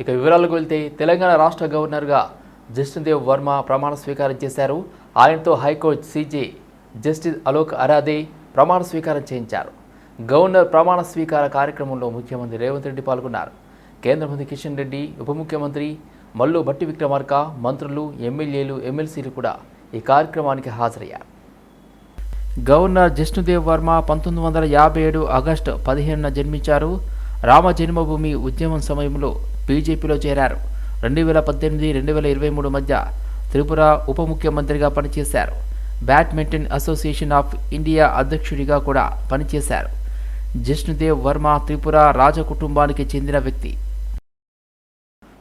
ఇక వివరాలకు వెళ్తే తెలంగాణ రాష్ట్ర గవర్నర్గా జస్టిన్దేవ్ వర్మ ప్రమాణ స్వీకారం చేశారు. ఆయనతో high court CJ justice Alok Aradhe ప్రమాణ స్వీకారం చేయించారు. గవర్నర్ ప్రమాణ స్వీకార కార్యక్రమంలో ముఖ్యమంత్రి రేవంత్ రెడ్డి పాల్గొన్నారు. కేంద్ర మంత్రి కిషన్ రెడ్డి ఉప ముఖ్యమంత్రి మల్లు భట్టి విక్రమార్క మంత్రులు ఎమ్మెల్యేలు ఎమ్మెల్సీలు కూడా ఈ కార్యక్రమానికి హాజరయ్యారు. గవర్నర్ జిష్ణుదేవ్ వర్మ పంతొమ్మిది వందల యాభై ఏడు ఆగస్టు పదిహేనున జన్మించారు. రామ జన్మభూమి ఉద్యమం సమయంలో బీజేపీలో చేరారు. రెండు వేల పద్దెనిమిది రెండు వేల ఇరవై మూడు మధ్య త్రిపుర ఉప ముఖ్యమంత్రిగా పనిచేశారు. బ్యాడ్మింటన్ అసోసియేషన్ ఆఫ్ ఇండియా అధ్యక్షుడిగా కూడా పనిచేశారు. జిష్ణుదేవ్ వర్మ త్రిపుర రాజ కుటుంబానికి చెందిన వ్యక్తి.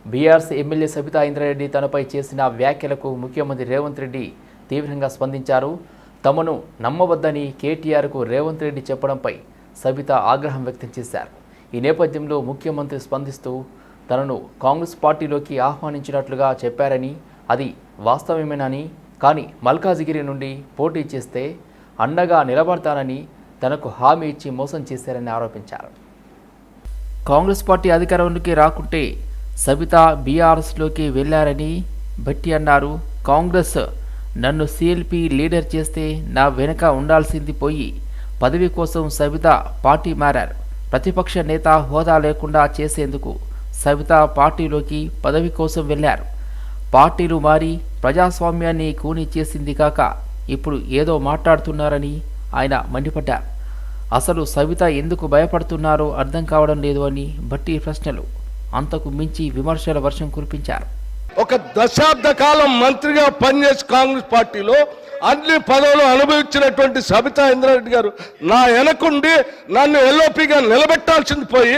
బీఆర్సీ ఎమ్మెల్యే సబితా ఇంద్రారెడ్డి తనపై చేసిన వ్యాఖ్యలకు ముఖ్యమంత్రి రేవంత్ రెడ్డి తీవ్రంగా స్పందించారు. తమను నమ్మవద్దని కేటీఆర్కు రేవంత్ రెడ్డి చెప్పడంపై సబిత ఆగ్రహం వ్యక్తం చేశారు. ఈ నేపథ్యంలో ముఖ్యమంత్రి స్పందిస్తూ తనను కాంగ్రెస్ పార్టీలోకి ఆహ్వానించినట్లుగా చెప్పారని అది వాస్తవమేనని కానీ మల్కాజిగిరి నుండి పోటీ చేస్తే అండగా నిలబడతానని తనకు హామీ ఇచ్చి మోసం చేశారని ఆరోపించారు. కాంగ్రెస్ పార్టీ అధికారంలోకి రాకుంటే సబిత బీఆర్ఎస్లోకి వెళ్ళారని భట్టి అన్నారు. కాంగ్రెస్ నన్ను సిఎల్పి లీడర్ చేస్తే నా వెనుక ఉండాల్సింది పోయి పదవి కోసం సబిత పార్టీ మారారు. ప్రతిపక్ష నేత హోదా లేకుండా చేసేందుకు సవిత పార్టీలోకి పదవి కోసం వెళ్ళారు పార్టీలు మారి ప్రజాస్వామ్యాన్ని కూని చేసింది కాక ఇప్పుడు ఏదో మాట్లాడుతున్నారని ఆయన మండిపడ్డారు. అసలు సవిత ఎందుకు భయపడుతున్నారో అర్థం కావడం లేదు అని బట్టి ప్రశ్నలు అంతకు మించి విమర్శల వర్షం కురిపించారు. ఒక దశాబ్ద కాలం మంత్రిగా పనిచేసి కాంగ్రెస్ పార్టీలో అన్ని పదవులు అనుభవించినటువంటి సబితా ఇంద్రారెడ్డి గారు నా వెనకుండి నన్ను ఎల్ఓపిగా నిలబెట్టాల్సింది పోయి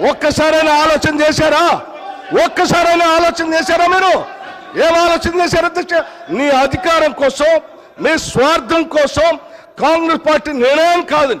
ఒక్కసారైనా ఆలోచన చేశారా? ఒక్కసారైనా ఆలోచన చేశారా మీరు? ఏం ఆలోచన చేశారు? అధ్యక్ష నీ అధికారం కోసం మీ స్వార్థం కోసం కాంగ్రెస్ పార్టీ నిర్ణయం కాదని.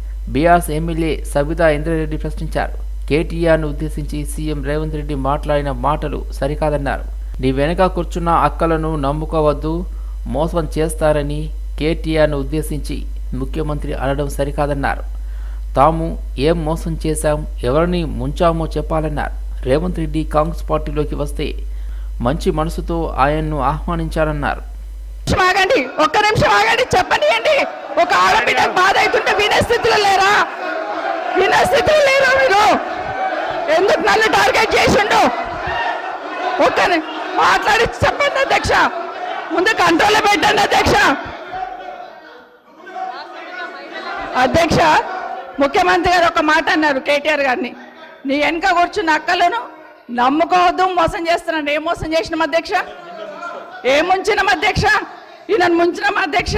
బీఆర్ఎస్ ఎమ్మెల్యే సబితా ఇంద్రారెడ్డి ప్రశ్నించారు. కేటీఆర్ను ఉద్దేశించి సీఎం రేవంత్ రెడ్డి మాట్లాడిన మాటలు సరికాదన్నారు. నీ వెనక కూర్చున్న అక్కలను నమ్ముకోవద్దు మోసం చేస్తారని కేటీఆర్ను ఉద్దేశించి ముఖ్యమంత్రి అనడం సరికాదన్నారు. తాము ఏం మోసం చేశాం ఎవరిని ముంచామో చెప్పాలన్నారు. రేవంత్ రెడ్డి కాంగ్రెస్ పార్టీలోకి వస్తే మంచి మనసుతో ఆయన్ను ఆహ్వానించారన్నారు. ఆగండి ఒక్క నిమిషం ఆగండి చెప్పనియండి. ఒక ఆడబిడ్డ బాధ అవుతుంటే వినే స్థితిలో లేరా? వినే స్థితిలో లేరా మీరు? ఎందుకు నన్ను టార్గెట్ చేసిండు ఒక్క మాట్లాడి చెప్పండి అధ్యక్ష. ముందు కంట్రోల్ పెట్టండి అధ్యక్ష. అధ్యక్ష ముఖ్యమంత్రి గారు ఒక మాట అన్నారు కేటీఆర్ గారిని. నీ వెనక కూర్చున్న అక్కలను నమ్ముకోవద్దు మోసం చేస్తున్నాను. ఏం మోసం చేసినాం అధ్యక్ష? ఏం ముంచినాం అధ్యక్ష? ఈయనను ముంచడం అధ్యక్ష.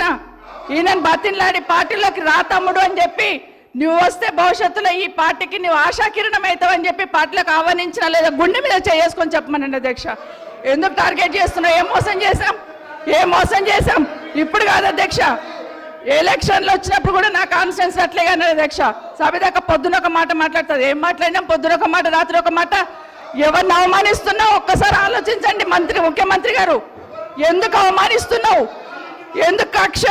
ఈయనను బతిన్లాడి పార్టీలోకి రా తమ్ముడు అని చెప్పి నువ్వు వస్తే భవిష్యత్తులో ఈ పార్టీకి నువ్వు ఆశాకిరణం అవుతావు అని చెప్పి పార్టీలకు ఆహ్వానించిన లేదా గుండె మీద చేసుకొని చెప్పమనండి అధ్యక్ష. ఎందుకు టార్గెట్ చేస్తున్నావు? ఏం మోసం చేశాం? ఏం మోసం చేశాం? ఇప్పుడు కాదు అధ్యక్ష. ఎలక్షన్లు వచ్చినప్పుడు కూడా నా కాన్ఫిడెన్స్ అట్లే కానీ అధ్యక్ష. సభదాకా పొద్దున ఒక మాట మాట్లాడుతుంది. ఏం మాట్లాడినాం? పొద్దున ఒక మాట రాత్రి ఒక మాట. ఎవరిని అవమానిస్తున్నావు? ఒక్కసారి ఆలోచించండి మంత్రి ముఖ్యమంత్రి గారు. ఎందుకు అవమానిస్తున్నావు? ఎందుకు కక్ష?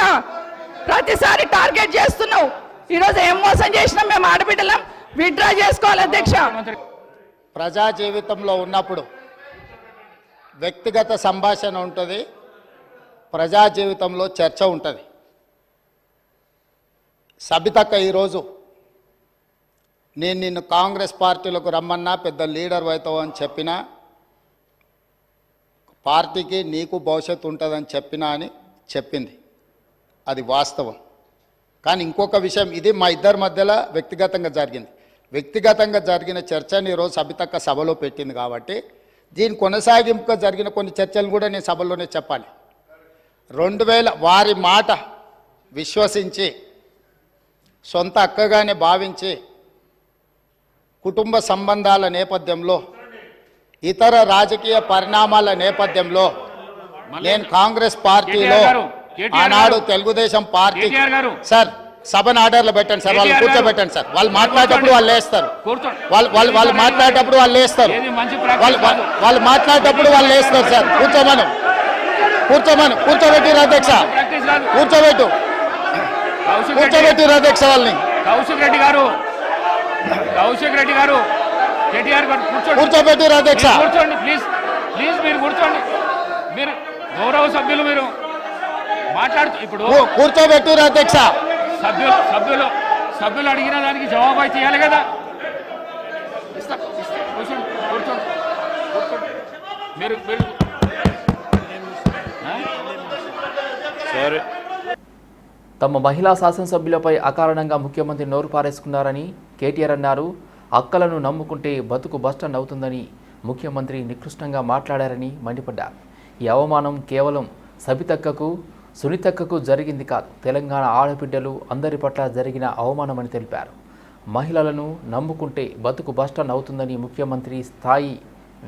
ప్రతిసారి టార్గెట్ చేస్తున్నావు. ఈరోజు ఏం మోసం చేసినాం మేము ఆడబిడ్డలం. విత్డ్రా చేసుకోవాలి అధ్యక్ష. ప్రజా జీవితంలో ఉన్నప్పుడు వ్యక్తిగత సంభాషణ ఉంటుంది. ప్రజా జీవితంలో చర్చ ఉంటుంది. సబితక్క ఈరోజు నేను నిన్ను కాంగ్రెస్ పార్టీలకు రమ్మన్నా పెద్ద లీడర్ అవుతావు అని చెప్పినా పార్టీకి నీకు భవిష్యత్తు ఉంటుందని చెప్పినా అని చెప్పింది. అది వాస్తవం. కానీ ఇంకొక విషయం ఇది మా ఇద్దరి మధ్యలో వ్యక్తిగతంగా జరిగింది. వ్యక్తిగతంగా జరిగిన చర్చని ఈరోజు సబితక్క సభలో పెట్టింది కాబట్టి దీని కొనసాగింపుగా జరిగిన కొన్ని చర్చలు కూడా నేను సభలోనే చెప్పాలి. రెండు వేల వారి మాట విశ్వసించి సొంత అక్కగానే భావించి కుటుంబ సంబంధాల నేపథ్యంలో ఇతర రాజకీయ పరిణామాల నేపథ్యంలో నేను కాంగ్రెస్ పార్టీలో ఆనాడు తెలుగుదేశం పార్టీ. సార్ సభను ఆర్డర్లో పెట్టండి సార్ వాళ్ళు. కూర్చోబెట్టండి సార్. వాళ్ళు మాట్లాడేటప్పుడు వాళ్ళు కూర్చోండి. వాళ్ళు వాళ్ళు వాళ్ళు మాట్లాడేటప్పుడు వాళ్ళు ప్రాక్టీస్ వాళ్ళు. వాళ్ళు మాట్లాడేటప్పుడు వాళ్ళు లేస్తారు సార్. కూర్చోమను. కూర్చోమను. కూర్చోబెట్టిరు అధ్యక్ష. కూర్చోబెట్టు. కూర్చోబెట్టిరు అధ్యక్ష వాళ్ళని. కౌశిక్ రెడ్డి గారు. కౌశిక్ రెడ్డి గారు. కేటీఆర్ గారు కూర్చోబెట్టిరు అధ్యక్ష. కూర్చోండి ప్లీజ్ ప్లీజ్ మీరు కూర్చోండి. మీరు గౌరవ సభ్యులు మీరు మాట్లాడుతూ ఇప్పుడు కూ- కూర్చోబెట్టిరు అధ్యక్ష సభ్యులు సభ్యులు సభ్యులు అడిగిన దానికి జవాబు అయితే ఇవ్వాలి కదా. మీరు మీరు? తమ మహిళా శాసనసభ్యులపై అకారణంగా ముఖ్యమంత్రి నోరు పారేసుకున్నారని కేటీఆర్ అన్నారు. అక్కలను నమ్ముకుంటే బతుకు బస్టాండ్ అవుతుందని ముఖ్యమంత్రి నికృష్టంగా మాట్లాడారని మండిపడ్డారు. ఈ అవమానం కేవలం సబితక్కకు సునీతక్కకు జరిగింది కాదు. తెలంగాణ ఆడబిడ్డలు అందరి పట్ల జరిగిన అవమానమని తెలిపారు. మహిళలను నమ్ముకుంటే బతుకు బస్టాండ్ అవుతుందని ముఖ్యమంత్రి స్థాయి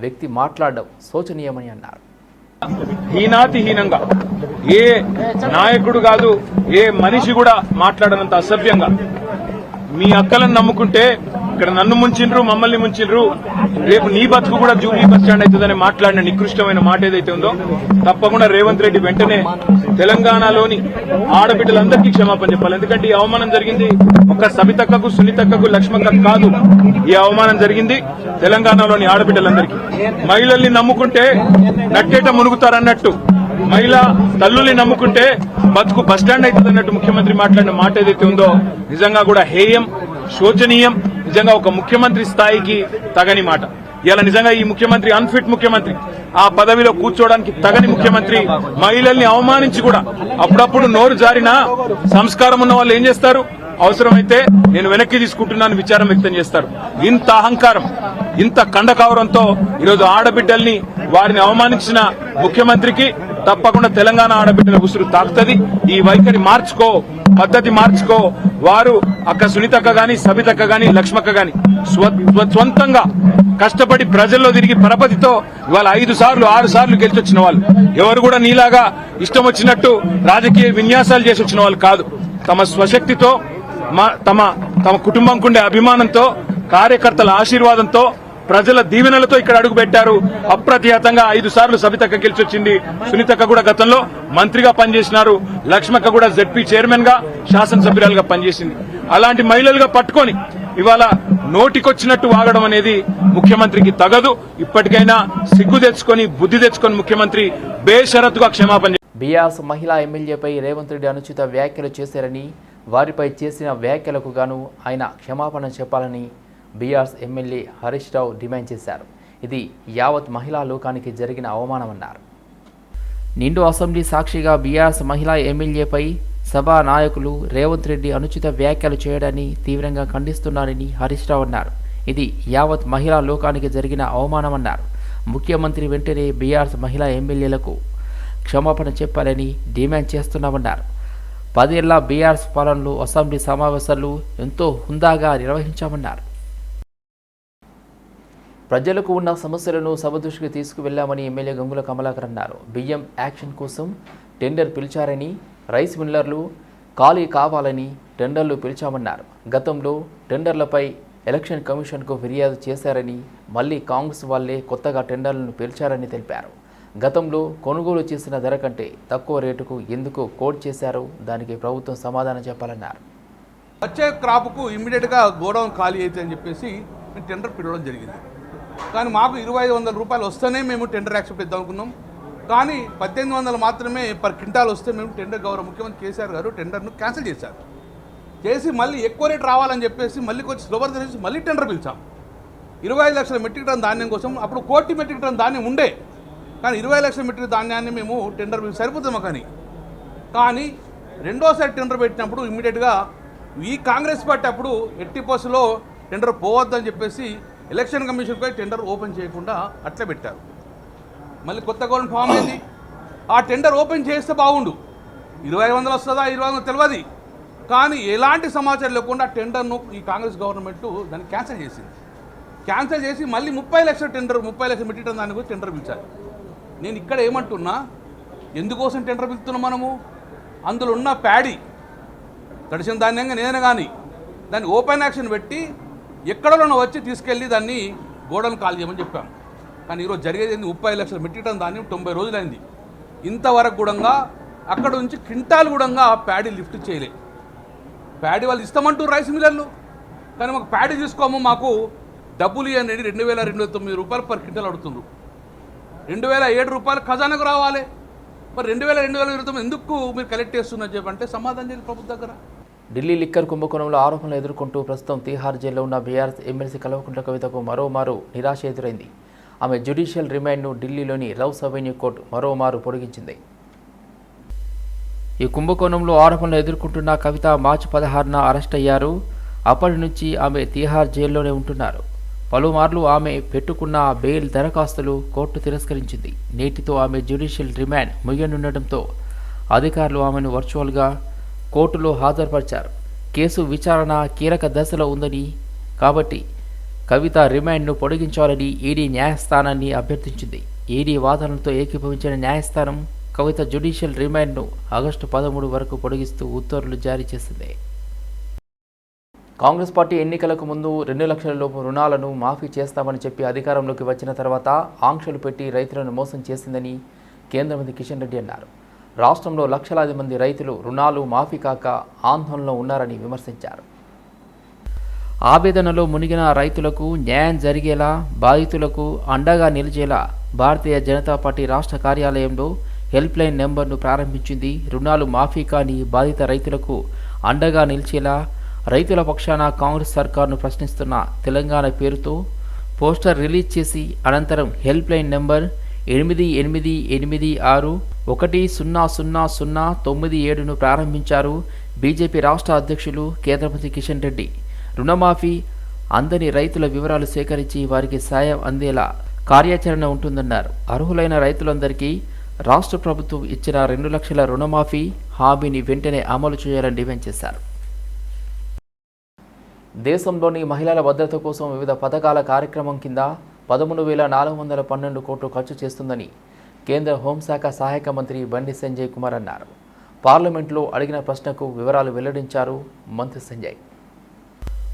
వ్యక్తి మాట్లాడడం శోచనీయమని అన్నారు. హీనాతిహీనంగా ఏ నాయకుడు కాదు ఏ మనిషి కూడా మాట్లాడనంత అసభ్యంగా. మీ అక్కలను నమ్ముకుంటే ఇక్కడ నన్ను ముంచిండ్రు మమ్మల్ని ముంచిండ్రు రేపు నీ బతుకు కూడా జూబ్లీ బస్ స్టాండ్ అవుతుందని మాట్లాడిన నికృష్టమైన మాట ఏదైతే ఉందో తప్పకుండా రేవంత్ రెడ్డి వెంటనే తెలంగాణలోని ఆడబిడ్డలందరికీ క్షమాపణ చెప్పాలి. ఎందుకంటే ఈ అవమానం జరిగింది ఒక సబితక్కకు సునీతక్కకు లక్ష్మక్కకు కాదు. ఈ అవమానం జరిగింది తెలంగాణలోని ఆడబిడ్డలందరికీ. మహిళల్ని నమ్ముకుంటే నట్టేట మునుగుతారన్నట్టు. మహిళా తల్లుల్ని నమ్ముకుంటే బతుకు బస్టాండ్ అవుతుంది అన్నట్టు ముఖ్యమంత్రి మాట్లాడిన మాట ఏదైతే ఉందో నిజంగా కూడా హేయం శోచనీయం నిజంగా ఒక ముఖ్యమంత్రి స్థాయికి తగని మాట. ఇలా నిజంగా ఈ ముఖ్యమంత్రి అన్ఫిట్ ముఖ్యమంత్రి ఆ పదవిలో కూర్చోవడానికి తగని ముఖ్యమంత్రి మహిళల్ని అవమానించి కూడా అప్పుడప్పుడు నోరు జారినా సంస్కారం ఉన్న వాళ్ళు ఏం చేస్తారు? అవసరమైతే నేను వెనక్కి తీసుకుంటున్నాను విచారం వ్యక్తం చేస్తారు. ఇంత అహంకారం ఇంత కండకావరంతో ఈరోజు ఆడబిడ్డల్ని వారిని అవమానించిన ముఖ్యమంత్రికి తప్పకుండా తెలంగాణ ఆడబిడ్డల ఉసురు తాకుతుంది. ఈ వైఖరి మార్చుకో పద్ధతి మార్చుకో. వారు అక్క సునీతక్క గాని సబితక్క గాని లక్ష్మక్క గాని స్వంతంగా కష్టపడి ప్రజల్లో తిరిగి పరపతితో ఇవాళ ఐదు సార్లు ఆరు సార్లు గెలిచొచ్చిన వాళ్ళు. ఎవరు కూడా నీలాగా ఇష్టం వచ్చినట్టు రాజకీయ విన్యాసాలు చేసి వచ్చిన వాళ్ళు కాదు. తమ స్వశక్తితో తమ తమ కుటుంబంకుండే అభిమానంతో కార్యకర్తల ఆశీర్వాదంతో ప్రజల దీవెనలతో ఇక్కడ అడుగు పెట్టారు అప్రతిహతంగా ఐదు సార్లు సబితక్క గెలిచొచ్చింది. సునీతక్క కూడా గతంలో మంత్రిగా పనిచేసినారు. లక్ష్మక్క కూడా జెడ్పీ చైర్మన్గా శాసనసభ్యురాలుగా పనిచేసింది. అలాంటి మహిళలుగా పట్టుకొని ఇవాళ నోటికొచ్చినట్టు వాగడం అనేది ముఖ్యమంత్రికి తగదు. ఇప్పటికైనా సిగ్గు తెచ్చుకొని బుద్ధి తెచ్చుకొని ముఖ్యమంత్రి బేషరత్తుగా క్షమాపణ చెప్పాలి. బీఆర్ఎస్ మహిళా ఎమ్మెల్యేపై రేవంత్ రెడ్డి అనుచిత వ్యాఖ్యలు చేశారని వారిపై చేసిన వ్యాఖ్యలకు గాను ఆయన క్షమాపణ చెప్పాలని BRS MLA Harish Rao demand చేశారు. ఇది యావత్ మహిళా లోకానికి జరిగిన అవమానమన్నారు. నిండు అసెంబ్లీ సాక్షిగా బీఆర్ఎస్ మహిళా ఎమ్మెల్యేపై సభా నాయకులు రేవంత్ రెడ్డి అనుచిత వ్యాఖ్యలు చేయడాన్ని తీవ్రంగా ఖండిస్తున్నారని హరీష్ రావు అన్నారు. ఇది యావత్ మహిళా లోకానికి జరిగిన అవమానమన్నారు. ముఖ్యమంత్రి వెంటనే బీఆర్ఎస్ మహిళా ఎమ్మెల్యేలకు క్షమాపణ చెప్పాలని డిమాండ్ చేస్తున్నామన్నారు. పదేళ్ళ బీఆర్ఎస్ పాలనలో అసెంబ్లీ సమావేశాలు ఎంతో హుందాగా నిర్వహించామన్నారు. ప్రజలకు ఉన్న సమస్యలను సభ దృష్టికి తీసుకువెళ్ళామని ఎమ్మెల్యే గంగుల కమలాకర్ అన్నారు. బియ్యం యాక్షన్ కోసం టెండర్ పిలిచారని రైస్ మిల్లర్లు ఖాళీ కావాలని టెండర్లు పిలిచామన్నారు. గతంలో టెండర్లపై ఎలక్షన్ కమిషన్కు ఫిర్యాదు చేశారని మళ్ళీ కాంగ్రెస్ వాళ్ళే కొత్తగా టెండర్లను పిలిచారని తెలిపారు. గతంలో కొనుగోలు చేసిన ధర కంటే తక్కువ రేటుకు ఎందుకు కోడ్ చేశారో? దానికి ప్రభుత్వం సమాధానం చెప్పాలన్నారు. వచ్చే క్రాప్కు ఇమ్మీడియట్గా గోడౌన్ ఖాళీ అయితే అని చెప్పేసి టెండర్ పిలవడం జరిగింది. కానీ మాకు ఇరవై ఐదు వందల రూపాయలు వస్తేనే మేము టెండర్ యాక్సెప్ట్ ఇద్దాం అనుకున్నాం. కానీ పద్దెనిమిది వందలు మాత్రమే పర్ క్వింటాల్ వస్తే మేము టెండర్ గౌరవ ముఖ్యమంత్రి కేసీఆర్ గారు టెండర్ను క్యాన్సిల్ చేశారు. చేసి మళ్ళీ ఎక్కువ రేట్ రావాలని చెప్పేసి మళ్ళీ కొంచెం స్లోవర్ చేసి మళ్ళీ టెండర్ పిలిచాం. ఇరవై ఐదు లక్షల మెట్రిక్ టన్ ధాన్యం కోసం అప్పుడు కోటి మెట్రిక్ టన్ ధాన్యం ఉండే. కానీ ఇరవై లక్షల మెట్రిక్ ధాన్యాన్ని మేము టెండర్ సరిపోతాము కానీ. కానీ రెండోసారి టెండర్ పెట్టినప్పుడు ఇమ్మీడియట్గా ఈ కాంగ్రెస్ పార్టీ అప్పుడు ఎట్టి బస్సులో టెండర్ పోవద్దని చెప్పేసి ఎలక్షన్ కమిషన్పై టెండర్ ఓపెన్ చేయకుండా అట్లే పెట్టారు. మళ్ళీ కొత్త గవర్నమెంట్ ఫామ్ అయింది ఆ టెండర్ ఓపెన్ చేస్తే బాగుండు. ఇరవై ఐదు వందలు వస్తుందా? ఇరవై వందలు తెలియదు కానీ ఎలాంటి సమాచారం లేకుండా టెండర్ను ఈ కాంగ్రెస్ గవర్నమెంట్ దాన్ని క్యాన్సిల్ చేసింది. క్యాన్సిల్ చేసి మళ్ళీ ముప్పై లక్షల టెండర్ ముప్పై లక్షలు పెట్టడం దాని గురించి టెండర్ పిలిచారు. నేను ఇక్కడ ఏమంటున్నా ఎందుకోసం టెండర్ పిలుతున్నాం మనము? అందులో ఉన్న ప్యాడీ తడిసిన ధాన్యంగా నేనే కానీ దాన్ని ఓపెన్ యాక్షన్ పెట్టి ఎక్కడోనో వచ్చి తీసుకెళ్ళి దాన్ని గోడను కాల్ చేయమని చెప్పాము కానీ ఈరోజు జరిగేది ఏంది? ముప్పై లక్షల మెట్రిక్ టన్ దాన్ని తొంభై రోజులైంది. ఇంతవరకు కూడా అక్కడ నుంచి క్వింటాల్ కూడా ప్యాడీ లిఫ్ట్ చేయలే. ప్యాడీ వాళ్ళు ఇస్తామంటూ రైస్ మిల్లర్లు. కానీ మాకు ప్యాడీ తీసుకోము మాకు డబ్బులు ఇవ్వండి రెండు వేల రెండు తొమ్మిది రూపాయలు పర్ క్వింటల్ అడుగుతుండ్రు. రెండు వేల ఏడు రూపాయలు ఖజానాకు రావాలి. మరి రెండు వేల రెండు వేల ఇరవై తొమ్మిది ఎందుకు మీరు కలెక్ట్ చేస్తున్నారు చెప్పంటే సమాధానం చేయాలి ప్రభుత్వం దగ్గర. ఢిల్లీ లిక్కర్ కుంభకోణంలో ఆరోపణలు ఎదుర్కొంటూ ప్రస్తుతం తీహార్ జైల్లో ఉన్న బీఆర్ఎస్ ఎమ్మెల్సీ కల్వకుంట్ల కవితకు మరోమారు నిరాశ ఎదురైంది. ఆమె జ్యుడిషియల్ రిమాండ్ను ఢిల్లీలోని లవ్స్ అవెన్యూ కోర్టు మరోమారు పొడిగించింది. ఈ కుంభకోణంలో ఆరోపణలు ఎదుర్కొంటున్న కవిత మార్చి పదహారున అరెస్ట్ అయ్యారు. అప్పటి నుంచి ఆమె తీహార్ జైల్లోనే ఉంటున్నారు. పలుమార్లు ఆమె పెట్టుకున్న బెయిల్ దరఖాస్తులు కోర్టు తిరస్కరించింది. నేటితో ఆమె జ్యుడిషియల్ రిమాండ్ ముగియనుండటంతో అధికారులు ఆమెను వర్చువల్గా కోర్టులో హాజరుపరిచారు. కేసు విచారణ కీలక దశలో ఉందని కాబట్టి కవిత రిమాండ్ను పొడిగించాలని ఈడీ న్యాయస్థానాన్ని అభ్యర్థించింది. ఈడీ వాదనలతో ఏకీభవించిన న్యాయస్థానం కవిత జ్యుడిషియల్ రిమాండ్ను ఆగస్టు పదమూడు వరకు పొడిగిస్తూ ఉత్తర్వులు జారీ చేసింది. కాంగ్రెస్ పార్టీ ఎన్నికలకు ముందు రెండు లక్షల లోపు రుణాలను మాఫీ చేస్తామని చెప్పి అధికారంలోకి వచ్చిన తర్వాత ఆంక్షలు పెట్టి రైతులను మోసం చేసిందని కేంద్ర మంత్రి కిషన్ రెడ్డి అన్నారు. రాష్ట్రంలో లక్షలాది మంది రైతులు రుణాలు మాఫీ కాక ఆందోళనలో ఉన్నారని విమర్శించారు. ఆవేదనలో మునిగిన రైతులకు న్యాయం జరిగేలా బాధితులకు అండగా నిలిచేలా భారతీయ జనతా పార్టీ రాష్ట్ర కార్యాలయంలో హెల్ప్ లైన్ నెంబర్ను ప్రారంభించింది. రుణాలు మాఫీ కాని బాధిత రైతులకు అండగా నిలిచేలా రైతుల పక్షాన కాంగ్రెస్ సర్కార్ను ప్రశ్నిస్తున్న తెలంగాణ పేరుతో పోస్టర్ రిలీజ్ చేసి అనంతరం హెల్ప్ లైన్ నెంబర్ ఎనిమిది ఎనిమిది ఎనిమిది ఆరు ఒకటి సున్నా సున్నా సున్నా తొమ్మిది ఏడును ప్రారంభించారు బీజేపీ రాష్ట్ర అధ్యక్షులు కేంద్రమంత్రి కిషన్ రెడ్డి. రుణమాఫీ అందని రైతుల వివరాలు సేకరించి వారికి సాయం అందేలా కార్యాచరణ ఉంటుందన్నారు. అర్హులైన రైతులందరికీ రాష్ట్ర ప్రభుత్వం ఇచ్చిన రెండు లక్షల రుణమాఫీ హామీని వెంటనే అమలు చేయాలని డిమాండ్ చేశారు. దేశంలోని మహిళల భద్రత కోసం వివిధ పథకాల కార్యక్రమం కింద పదమూడు వేల నాలుగు వందల పన్నెండు కోట్లు ఖర్చు చేస్తుందని కేంద్ర హోంశాఖ సహాయక మంత్రి బండి సంజయ్ కుమార్ అన్నారు. పార్లమెంట్లో అడిగిన ప్రశ్నకు వివరాలు వెల్లడించారు మంత్రి సంజయ్.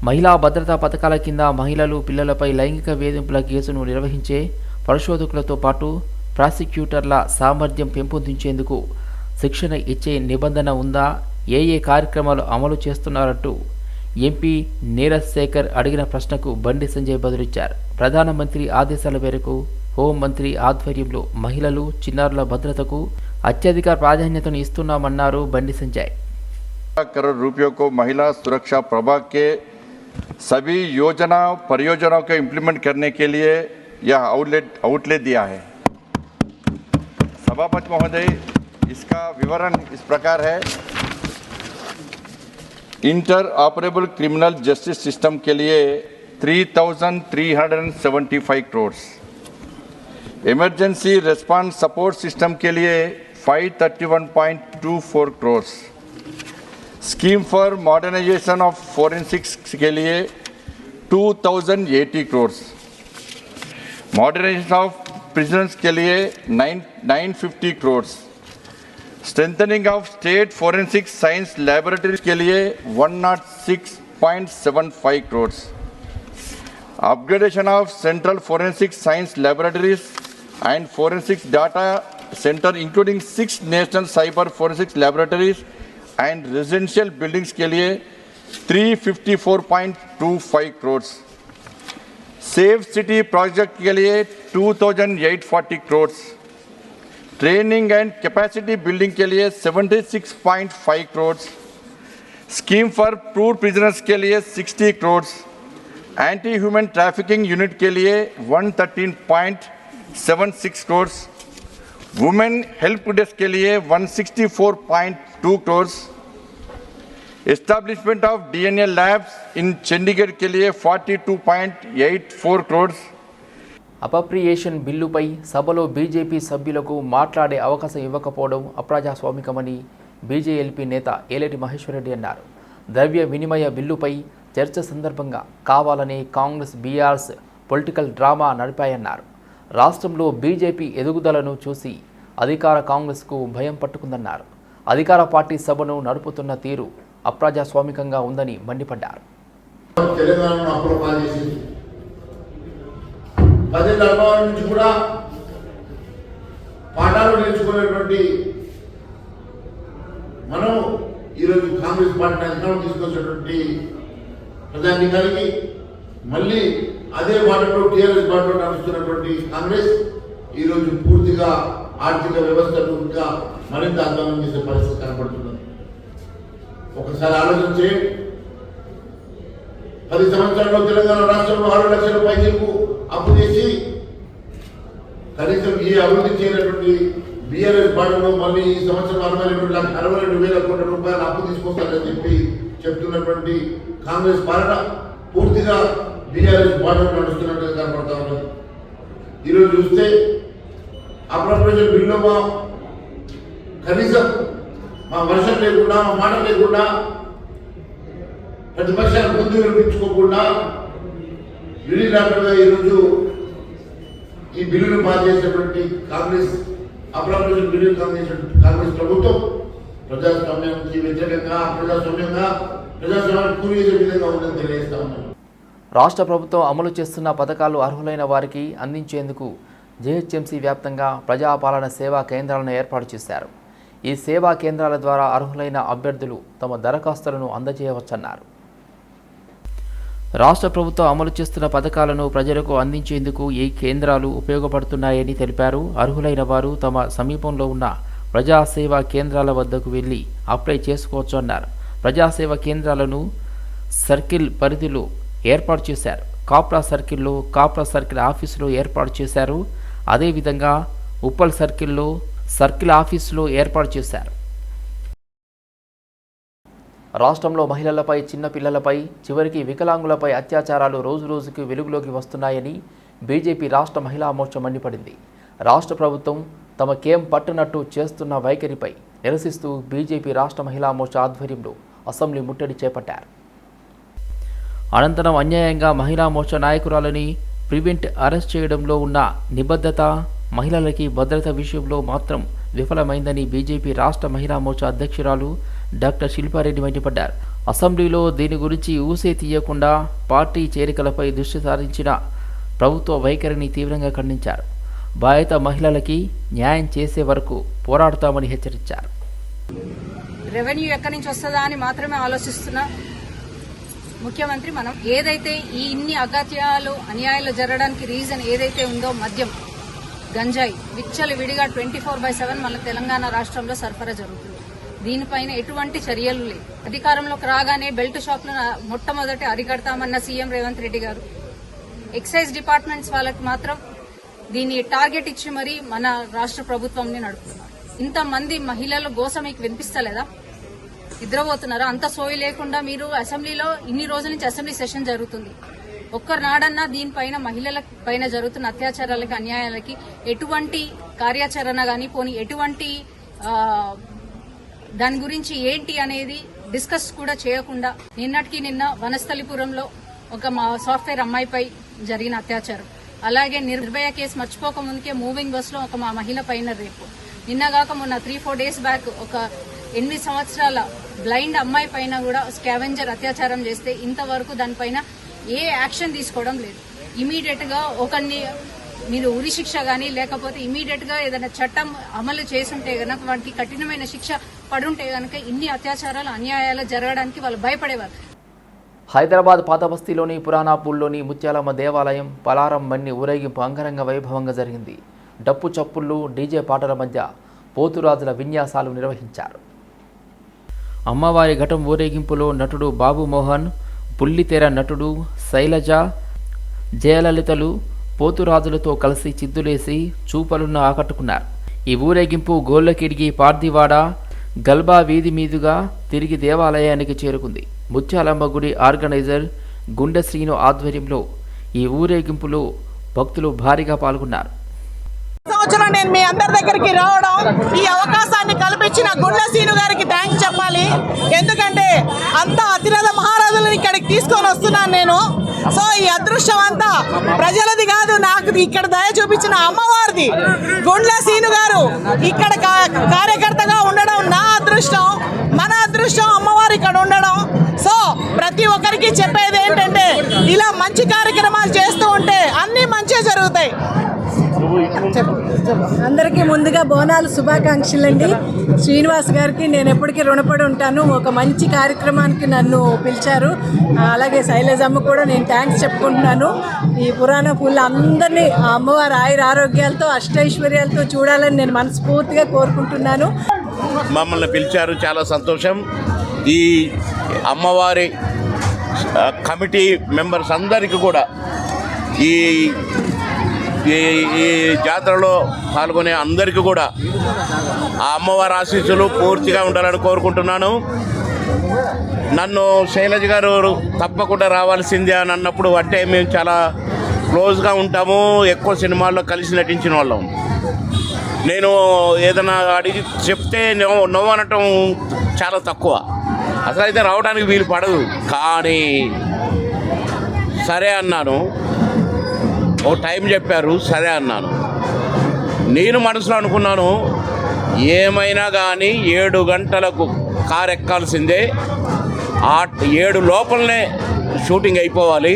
మహిళా భద్రతా పథకాల కింద మహిళలు పిల్లలపై లైంగిక వేధింపుల కేసును నిర్వహించే పరిశోధకులతో పాటు ప్రాసిక్యూటర్ల సామర్థ్యం పెంపొందించేందుకు శిక్షణ ఇచ్చే నిబంధన ఉందా? ఏ ఏ కార్యక్రమాలు అమలు చేస్తున్నారంటూ ఎంపీ నీరజ్ శేఖర్ అడిగిన ప్రశ్నకు బండి సంజయ్ బదులిచ్చారు ప్రధానమంత్రి ఆదేశాల మేరకు హోంమంత్రి ఆధ్వర్యంలో మహిళలు చిన్నారుల భద్రతకు అత్యధిక ప్రాధాన్యతను ఇస్తున్నామన్నారు బండి సంజయ్ करोड़ रुपयों को महिला सुरक्षा प्रभाग के सभी योजना परियोजनाओं को इम्प्लीमेंट करने के लिए यह आउटलेट आउटलेट दिया है सभापति महोदय इसका विवरण इस प्रकार है interoperable criminal justice system के लिए 3,375 crore emergency response support system के लिए 531.24 crore scheme for modernisation of forensics के लिए 2080 करोड़ मॉडर्नाइजेशन ऑफ़ प्रिजन्स के लिए 9 950 crore strengthening of state forensic science laboratory के लिए 106.75 crore upgradation of central forensic science laboratories and forensic data centre including six national cyber forensic laboratories and residential buildings के लिए 354.25 crore safe city project के लिए two thousand eight forty crores training and capacity building के लिए 76.5 crores. Scheme for prove prisoners के लिए 60 crores. Anti human trafficking unit के लिए 113.76 crores. वुमेन हेल्प डेस्क के लिए 164.2 crores. Establishment of DNA labs in Chandigarh के लिए 42.84 crores. అపప్రియేషన్ బిల్లుపై సభలో బీజేపీ సభ్యులకు మాట్లాడే అవకాశం ఇవ్వకపోవడం అప్రజాస్వామికమని బీజేఎల్పీ నేత ఏలేటి మహేశ్వరరెడ్డి అన్నారు. ద్రవ్య వినిమయ బిల్లుపై చర్చ సందర్భంగా కావాలని కాంగ్రెస్ బీఆర్స్ పొలిటికల్ డ్రామా నడిపాయన్నారు. రాష్ట్రంలో బీజేపీ ఎదుగుదలను చూసి అధికార కాంగ్రెస్కు భయం పట్టుకుందన్నారు. అధికార పార్టీ సభను నడుపుతున్న తీరు అప్రజాస్వామికంగా ఉందని మండిపడ్డారు. తెలంగాణను పది పాల్చేసింది నుంచి కూడా పాఠాలు నేర్చుకునేటువంటి మనం ఈరోజు కాంగ్రెస్ పార్టీ అధికారం తీసుకొచ్చినటువంటి ప్రజానికానికి మళ్ళీ అదే బాటలో టీఆర్ఎస్ బాటలో నడుస్తున్నటువంటి కాంగ్రెస్ ఈరోజు పూర్తిగా ఆర్థిక వ్యవస్థను ఇంకా మరింత అధ్వానం చేసే పరిస్థితి కనపడుతున్నది ఒకసారి ఆలోచన చేయండి. పది సంవత్సరాల్లో తెలంగాణ రాష్ట్రంలో ఆరు లక్షల పైచీలకు అప్పు చేసి కనీసం ఈ అభివృద్ధి చేయనటువంటి బీఆర్ఎస్ బాటలో మళ్ళీ ఈ సంవత్సరం అరవై రెండు లక్ష అరవై రెండు వేల కోట్ల రూపాయలు అప్పు తీసుకొస్తారని చెప్పి చెప్తున్నటువంటి కాంగ్రెస్ పాలన పూర్తిగా బీఆర్ఎస్ బాటలో నడుస్తున్నట్టుగా కనపడతా ఉన్నది. ఈరోజు చూస్తే అప్రపరేషన్ బిల్లు మా కనీసం మా వర్షం లేకుండా మా మాట లేకుండా ప్రతిపక్షాలు ముందు వినిపించుకోకుండా యూనిలాటర్గా ఈరోజు ఈ బిల్లును పాస్ చేసినటువంటి Congress appropriation bill Congress Congress ప్రభుత్వం ప్రజాస్వామ్యానికి వ్యతిరేకంగా ప్రజాస్వామ్యంగా ప్రజాస్వామ్యాన్ని కూలి చేసే విధంగా ఉందని తెలియజేస్తా ఉన్నాను. రాష్ట్ర ప్రభుత్వం అమలు చేస్తున్న పథకాలు అర్హులైన వారికి అందించేందుకు జేహెచ్ఎంసీ వ్యాప్తంగా ప్రజాపాలన సేవా కేంద్రాలను ఏర్పాటు చేశారు. ఈ సేవా కేంద్రాల ద్వారా అర్హులైన అభ్యర్థులు తమ దరఖాస్తులను అందజేయవచ్చన్నారు. రాష్ట్ర ప్రభుత్వం అమలు చేస్తున్న పథకాలను ప్రజలకు అందించేందుకు ఈ కేంద్రాలు ఉపయోగపడుతున్నాయని తెలిపారు. అర్హులైన వారు తమ సమీపంలో ఉన్న ప్రజాసేవా కేంద్రాల వద్దకు వెళ్ళి అప్లై చేసుకోవచ్చు అన్నారు. ప్రజాసేవ కేంద్రాలను సర్కిల్ పరిధిలో ఏర్పాటు చేశారు. కాప్రా సర్కిల్లో కాప్రా సర్కిల్ ఆఫీసులో ఏర్పాటు చేశారు. అదేవిధంగా ఉప్పల్ సర్కిల్లో సర్కిల్ ఆఫీసులో ఏర్పాటు చేశారు. రాష్ట్రంలో మహిళలపై చిన్నపిల్లలపై చివరికి వికలాంగులపై అత్యాచారాలు రోజురోజుకు వెలుగులోకి వస్తున్నాయని బీజేపీ రాష్ట్ర మహిళా మోర్చా మండిపడింది. రాష్ట్ర ప్రభుత్వం తమకేం పట్టునట్టు చేస్తున్న వైఖరిపై నిరసిస్తూ బీజేపీ రాష్ట్ర మహిళా మోర్చా ఆధ్వర్యంలో అసెంబ్లీ ముట్టడి చేపట్టారు. అనంతరం అన్యాయంగా మహిళా మోర్చా నాయకురాలని ప్రివెంట్ అరెస్ట్ చేయడంలో ఉన్న నిబద్ధత మహిళలకి భద్రత విషయంలో మాత్రం విఫలమైందని బీజేపీ రాష్ట్ర మహిళా మోర్చా అధ్యక్షురాలు డాక్టర్ శిల్పారెడ్డి మండిపడ్డారు. అసెంబ్లీలో దీని గురించి ఊసే తీయకుండా పార్టీ చేరికలపై దృష్టి సారించిన ప్రభుత్వ వైఖరిని తీవ్రంగా ఖండించారు. బాధిత మహిళలకి న్యాయం చేసే వరకు పోరాడుతామని హెచ్చరించారు. రెవెన్యూ ఎక్కడి నుంచి వస్తుందా అని మాత్రమే ఆలోచిస్తున్న. ముఖ్యమంత్రి మనం ఏదైతే ఈ ఇన్ని అగత్యాలు అన్యాయాలు జరగడానికి రీజన్ ఏదైతే ఉందో మద్యం గంజాయి విచ్చలు విడిగా ట్వంటీ ఫోర్ బై సెవెన్ మన తెలంగాణ రాష్ట్రంలో సరఫరా జరుగుతుంది. దీనిపైన ఎటువంటి చర్యలు లేవు. అధికారంలోకి రాగానే బెల్ట్ షాప్లను మొట్టమొదటి అరికడతామన్న సీఎం రేవంత్ రెడ్డి గారు. ఎక్సైజ్ డిపార్ట్మెంట్స్ వాళ్ళకి మాత్రం దీన్ని టార్గెట్ ఇచ్చి మరీ మన రాష్ట్ర ప్రభుత్వంని నడుపుతున్నారు. ఇంతమంది మహిళల గోస మీకు వినిపిస్తలేదా? నిద్రపోతున్నారా? అంత సోయి లేకుండా మీరు అసెంబ్లీలో ఇన్ని రోజుల నుంచి అసెంబ్లీ సెషన్ జరుగుతుంది. ఒక్కనాడన్నా దీనిపైన మహిళల పైన జరుగుతున్న అత్యాచారాలకి అన్యాయాలకి ఎటువంటి కార్యాచరణ గాని పోని ఎటువంటి దాని గురించి ఏంటి అనేది డిస్కస్ కూడా చేయకుండా నిన్నటికి నిన్న వనస్థలిపురంలో ఒక మా సాఫ్ట్వేర్ అమ్మాయిపై జరిగిన అత్యాచారం. అలాగే నిర్భయ కేసు మర్చిపోక ముందుకే మూవింగ్ బస్లో ఒక మా మహిళ పైన రేపు. నిన్నగాక మొన్న త్రీ ఫోర్ డేస్ బ్యాక్ ఒక ఎనిమిది సంవత్సరాల బ్లైండ్ అమ్మాయి పైన కూడా స్కావెంజర్ అత్యాచారం చేస్తే ఇంతవరకు దానిపైన ఏ యాక్షన్ తీసుకోవడం లేదు. ఇమీడియట్గా ఒకరిని మీరు ఉరి శిక్ష కానీ లేకపోతే ఇమీడియట్గా ఏదైనా చట్టం అమలు చేసుంటే కనుక వాటికి కఠినమైన శిక్ష పడుంటే కనుక ఇన్ని అత్యాచారాలు అన్యాయాలు జరగడానికి వాళ్ళు భయపడేవారు. హైదరాబాద్ పాతబస్తీలోని పురాణాపూల్లోని ముత్యాలమ్మ దేవాలయం పలారం మన్ని ఊరేగింపు అంగరంగ వైభవంగా జరిగింది. డప్పు చప్పుళ్ళు డీజే పాటల మధ్య పోతురాజుల విన్యాసాలు నిర్వహించారు. అమ్మవారి ఘటం ఊరేగింపులో నటుడు బాబు మోహన్ పుల్లితెర నటుడు శైలజ జయలలితలు పోతురాజులతో కలిసి చిద్దులేసి చూపలున్న ఆకట్టుకున్నారు. ఈ ఊరేగింపు గోళ్ళకిడిగి పార్థివాడ గల్బా వీధి మీదుగా తిరిగి దేవాలయానికి చేరుకుంది. ముత్యాలమ్మ గుడి ఆర్గనైజర్ గుండె శ్రీను ఆధ్వర్యంలో ఈ ఊరేగింపులో భక్తులు భారీగా పాల్గొన్నారు. సంవత్సరం నేను మీ అందరి దగ్గరికి రావడం ఈ అవకాశాన్ని కల్పించిన గుండె సీను గారికి థ్యాంక్స్ చెప్పాలి. ఎందుకంటే అంత అతిరథ మహారాజులను ఇక్కడికి తీసుకొని వస్తున్నాను నేను. సో ఈ అదృష్టం అంతా ప్రజలది కాదు నాకు ఇక్కడ దయ చూపించిన అమ్మవారిది. గుండ్ల సీను గారు ఇక్కడ కార్యకర్తగా ఉండడం నా అదృష్టం. మన అదృష్టం అమ్మవారు ఇక్కడ ఉండడం. సో ప్రతి ఒక్కరికి చెప్పేది ఏంటంటే ఇలా మంచి కార్యక్రమాలు చేస్తూ ఉంటే అన్నీ మంచిగా జరుగుతాయి. అందరికీ ముందుగా బోనాలు శుభాకాంక్షలు అండి. శ్రీనివాస్ గారికి నేను ఎప్పటికీ రుణపడి ఉంటాను. ఒక మంచి కార్యక్రమానికి నన్ను పిలిచారు. అలాగే శైలజమ్మ కూడా నేను థ్యాంక్స్ చెప్పుకుంటున్నాను. ఈ పురాణ పూలు అందరినీ ఆ అమ్మవారి ఆయుర ఆరోగ్యాలతో అష్టైశ్వర్యాలతో చూడాలని నేను మనస్ఫూర్తిగా కోరుకుంటున్నాను. మమ్మల్ని పిలిచారు. చాలా సంతోషం. ఈ అమ్మవారి కమిటీ మెంబర్స్ అందరికీ కూడా ఈ ఈ ఈ జాతరలో పాల్గొనే అందరికీ కూడా ఆ అమ్మవారి ఆశీస్సులు పూర్తిగా ఉండాలని కోరుకుంటున్నాను. నన్ను శైలజ్ గారు తప్పకుండా రావాల్సిందే అని అన్నప్పుడు అంటే మేము చాలా క్లోజ్గా ఉంటాము ఎక్కువ సినిమాల్లో కలిసి నటించిన వాళ్ళం. నేను ఏదైనా అడిగి చెప్తే నో నో అనటం చాలా తక్కువ. అసలు అయితే రావడానికి వీలు పడదు. కానీ సరే అన్నాను. ఓ టైం చెప్పారు సరే అన్నాను. నేను మనసులో అనుకున్నాను ఏమైనా కానీ ఏడు గంటలకు కారు ఎక్కాల్సిందే ఆ ఏడు లోపలనే షూటింగ్ అయిపోవాలి.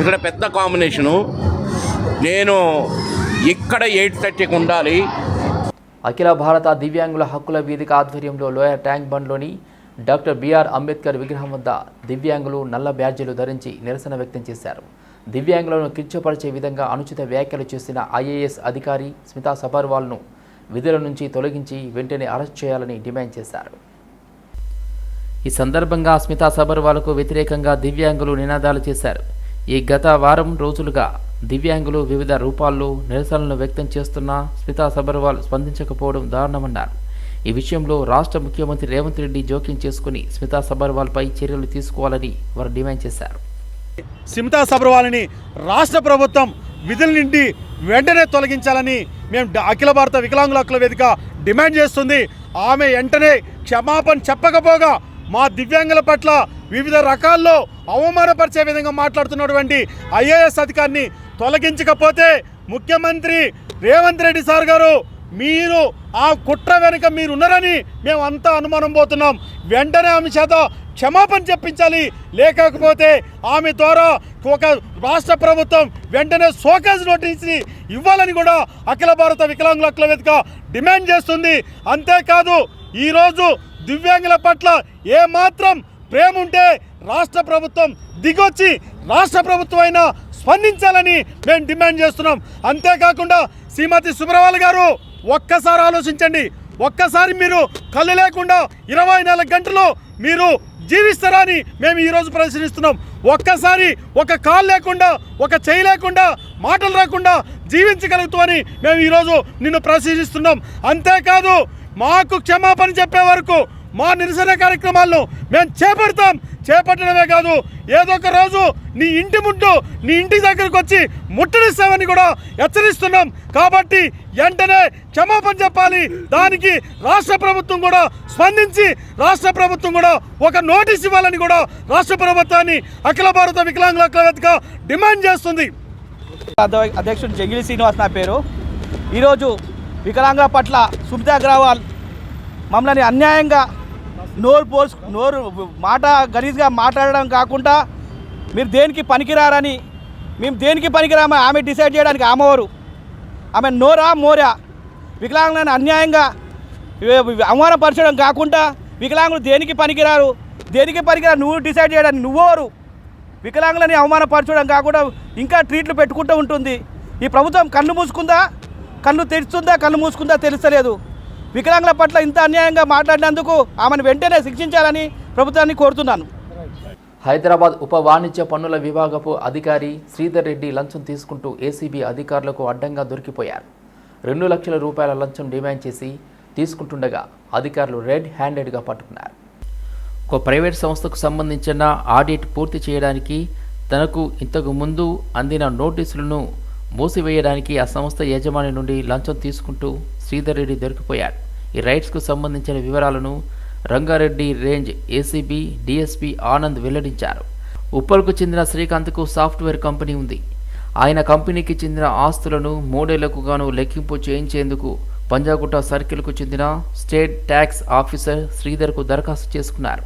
ఇక్కడ పెద్ద కాంబినేషను. నేను ఇక్కడ ఎయిట్ థర్టీకి ఉండాలి. అఖిల భారత దివ్యాంగుల హక్కుల వేదిక ఆధ్వర్యంలో లోయర్ ట్యాంక్ బండ్లోని డాక్టర్ బిఆర్ అంబేద్కర్ విగ్రహం వద్ద దివ్యాంగులు నల్ల బ్యాడ్జీలు ధరించి నిరసన వ్యక్తం చేశారు. దివ్యాంగులను కించపరిచే విధంగా అనుచిత వ్యాఖ్యలు చేసిన ఐఏఎస్ అధికారి స్మితా సబర్వాల్ను విధుల నుంచి తొలగించి వెంటనే అరెస్ట్ చేయాలని డిమాండ్ చేశారు. ఈ సందర్భంగా స్మితా సబర్వాల్కు వ్యతిరేకంగా దివ్యాంగులు నినాదాలు చేశారు. ఈ గత వారం రోజులుగా దివ్యాంగులు వివిధ రూపాల్లో నిరసనలు వ్యక్తం చేస్తున్నా స్మితా సబర్వాల్ స్పందించకపోవడం దారుణమన్నారు. ఈ విషయంలో రాష్ట్ర ముఖ్యమంత్రి రేవంత్ రెడ్డి జోక్యం చేసుకుని స్మితా సబర్వాల్పై చర్యలు తీసుకోవాలని వారు డిమాండ్ చేశారు. సిమితా సబర్వాలని రాష్ట్ర ప్రభుత్వం విధుల నుండి వెంటనే తొలగించాలని మేము అఖిల భారత వికలాంగుల హక్కుల వేదిక డిమాండ్ చేస్తుంది. ఆమె వెంటనే క్షమాపణ చెప్పకపోగా మా దివ్యాంగుల పట్ల వివిధ రకాల్లో అవమానపరిచే విధంగా మాట్లాడుతున్నటువంటి ఐఏఎస్ అధికారిని తొలగించకపోతే ముఖ్యమంత్రి రేవంత్ రెడ్డి సార్ గారు మీరు ఆ కుట్ర వెనుక మీరు ఉన్నారని మేము అంతా అనుమానం పోతున్నాం. వెంటనే ఆమె చేత క్షమాపణ చెప్పించాలి. లేకపోతే ఆమె ద్వారా ఒక రాష్ట్ర ప్రభుత్వం వెంటనే సోకాజ్ నోటీస్ని ఇవ్వాలని కూడా అఖిల భారత వికలాంగుల హక్కుల వేదిక డిమాండ్ చేస్తుంది. అంతేకాదు ఈరోజు దివ్యాంగుల పట్ల ఏమాత్రం ప్రేమ ఉంటే రాష్ట్ర ప్రభుత్వం దిగొచ్చి రాష్ట్ర ప్రభుత్వం అయినా స్పందించాలని మేము డిమాండ్ చేస్తున్నాం. అంతేకాకుండా శ్రీమతి సుబ్రవాల్ గారు ఒక్కసారి ఆలోచించండి. ఒక్కసారి మీరు కళ్ళు లేకుండా ఇరవై నాలుగు గంటలు మీరు జీవిస్తారా అని మేము ఈరోజు ప్రదర్శనిస్తున్నాం. ఒక్కసారి ఒక కాలు లేకుండా ఒక చేయి లేకుండా మాటలు రాకుండా జీవించగలుగుతామని మేము ఈరోజు నిన్ను ప్రదర్శిస్తున్నాం అంతేకాదు మాకు క్షమాపణ చెప్పే వరకు మా నిరసన కార్యక్రమాలను మేము చేపడతాం. చేపట్టడమే కాదు ఏదో ఒక రోజు నీ ఇంటి ముందు నీ ఇంటి దగ్గరకు వచ్చి ముట్టడిస్తామని కూడా హెచ్చరిస్తున్నాం. కాబట్టి వెంటనే క్షమాపణ చెప్పాలి. దానికి రాష్ట్ర ప్రభుత్వం కూడా స్పందించి రాష్ట్ర ప్రభుత్వం కూడా ఒక నోటీస్ ఇవ్వాలని కూడా రాష్ట్ర ప్రభుత్వాన్ని అఖిల భారత వికలాంగుల హక్కుల డిమాండ్ చేస్తుంది. అధ్యక్షుడు జగిలి శ్రీనివాస్ నా పేరు. ఈరోజు వికలాంగుల పట్ల సుమిత అగ్రవాల్ మమ్మల్ని అన్యాయంగా నోరు పోసు నోరు మాట గలీజ్గా మాట్లాడడం కాకుండా మీరు దేనికి పనికిరారని మేము దేనికి పనికిరామా ఆమె డిసైడ్ చేయడానికి ఆమెవారు ఆమె నోరా మోరా? వికలాంగులను అన్యాయంగా అవమానపరచడం కాకుండా వికలాంగులు దేనికి పనికిరారు? దేనికి పనికిరారు? నువ్వు డిసైడ్ చేయడానికి నువ్వోరు వికలాంగులని అవమానపరచడం కాకుండా ఇంకా ట్రీట్లు పెట్టుకుంటూ ఉంటుంది. ఈ ప్రభుత్వం కన్ను మూసుకుందా? కన్ను తెరుస్తుందా? కన్ను మూసుకుందా? తెలుస్తలేదు. వికలాంగుల పట్ల ఇంత అన్యాయంగా మాట్లాడినందుకు ఆమెను వెంటనే శిక్షించాలని ప్రభుత్వాన్ని కోరుతున్నాను. హైదరాబాద్ ఉప వాణిజ్య పన్నుల విభాగపు అధికారి శ్రీధర్ రెడ్డి లంచం తీసుకుంటూ ఏసీబీ అధికారులకు అడ్డంగా దొరికిపోయారు. రెండు లక్షల రూపాయల లంచం డిమాండ్ చేసి తీసుకుంటుండగా అధికారులు రెడ్ హ్యాండెడ్గా పట్టుకున్నారు. ఒక ప్రైవేట్ సంస్థకు సంబంధించిన ఆడిట్ పూర్తి చేయడానికి తనకు ఇంతకు ముందు అందిన నోటీసులను మూసివేయడానికి ఆ సంస్థ యజమాని నుండి లంచం తీసుకుంటూ శ్రీధర్ రెడ్డి దొరికిపోయారు. ఈ రైట్స్కు సంబంధించిన వివరాలను Rangareddy range ACB DSP Anand వెల్లడించారు. ఉప్పల్కు చెందిన శ్రీకాంత్కు సాఫ్ట్వేర్ కంపెనీ ఉంది. ఆయన కంపెనీకి చెందిన ఆస్తులను మూడేళ్ళకు గాను లెక్కింపు చేయించేందుకు పంజాగుట్ట సర్కిల్కు చెందిన స్టేట్ ట్యాక్స్ ఆఫీసర్ శ్రీధర్కు దరఖాస్తు చేసుకున్నారు.